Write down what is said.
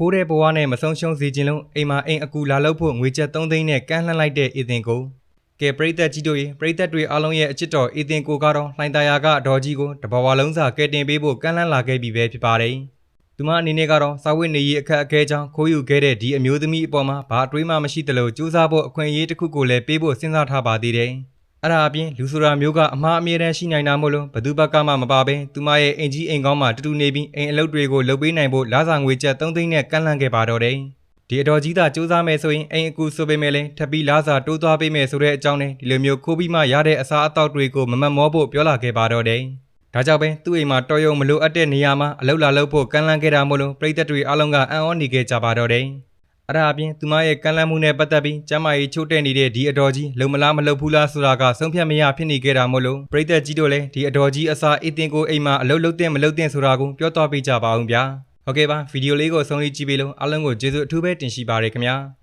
ခိုးတဲ့ဘဝနဲ့မဆုံးရှုံးစေခြင်းလုံးအိမ်မှာအိမ်အကူလာလို့ဖို့ငွေချက်3သိန်းနဲ့ကမ်းလှမ်းလိုက်တဲ့အေသင်ကိုကဲပရိသတ်ကြီးတို့ရေပရိသတ်တွေအားလုံးရဲ့အချစ်တော်အေသင်ကိုကတော့လှိုင်သာယာကအတော်ကြီးကိုတဘဝလုံးစာကဲတင်ပေးဖို့ကမ်းလှမ်းလာခဲ့ပြီပဲဖြစ်ပါတယ်သူမအနေနဲ့ကတော့စာဝတ်နေရေးအခက်အခဲကြောင့်ခိုးယူခဲ့တဲ့ဒီအမျိုးသမီးအပေါ်မှာဘာအတွေးမှမရှိသလိုစူးစမ်းဖို့အခွင့်အရေးတစ်ခုကိုလည်းပေးဖို့စဉ်းစားထားပါသေးတယ်။ အဲ့ဒါအပြင်လူဆိုတာမျိုးကအမှားအမြဲတမ်းရှိနိုင်တာမို့လို့ဘသူဘက်ကမှမပါဘဲသူမရဲ့အင်ကြီးအိမ်ကောင်းမှာတူတူနေပြီးအိမ်အလုပ်တွေကိုလုပ်ပေးနိုင်ဖို့လာစာငွေကျပ်3သိန်းနဲ့ကန့်လန့်ခဲ့ပါတော့တယ်။ဒီအတော်ကြီးသာစူးစမ်းမယ်ဆိုရင်အိမ်အကူဆိုပေမဲ့လည်းထပ်ပြီးလာစာတိုးသွားပေးမယ်ဆိုတဲ့အကြောင်းနဲ့ဒီလိုမျိုးခိုးပြီးမှရတဲ့အစားအသောက်တွေကိုမမတ်မောဖို့ပြောလာခဲ့ပါတော့တယ်။ဒါကြောင့်ပဲသူ့အိမ်မှာတော်ရုံမလိုအပ်တဲ့နေရာမှာအလုပ်လာလုပ်ဖို့ကန့်လန့်ခဲ့တာမို့လို့ပြည်သက်တွေအားလုံးကအံ့ဩနေခဲ့ကြပါတော့တယ်။ အဲ့ဒါအပြင်သူမရဲ့ကန့်လန့်မှုနဲ့ပတ်သက်ပြီးကျမ်းမာရေးချို့တဲ့နေတဲ့ဒီအတော်ကြီးလုံမလားမလုံဘူးလားဆိုတာကဆုံးဖြတ်မရဖြစ်နေခဲ့တာမို့လို့ပြည်သက်ကြီးတို့လည်းဒီအတော်ကြီးအစားအတင်ကိုအိမ်မှာအလုပ်လုပ်တဲ့မလုပ်တဲ့ဆိုတာကိုပြောသွားပေးကြပါအောင်ဗျာ။ဟုတ်ကဲ့ပါဗီဒီယိုလေးကိုဆုံးလေးကြည့်ပေးလို့အားလုံးကိုကျေးဇူးအထူးပဲတင်ရှိပါရခင်ဗျာ။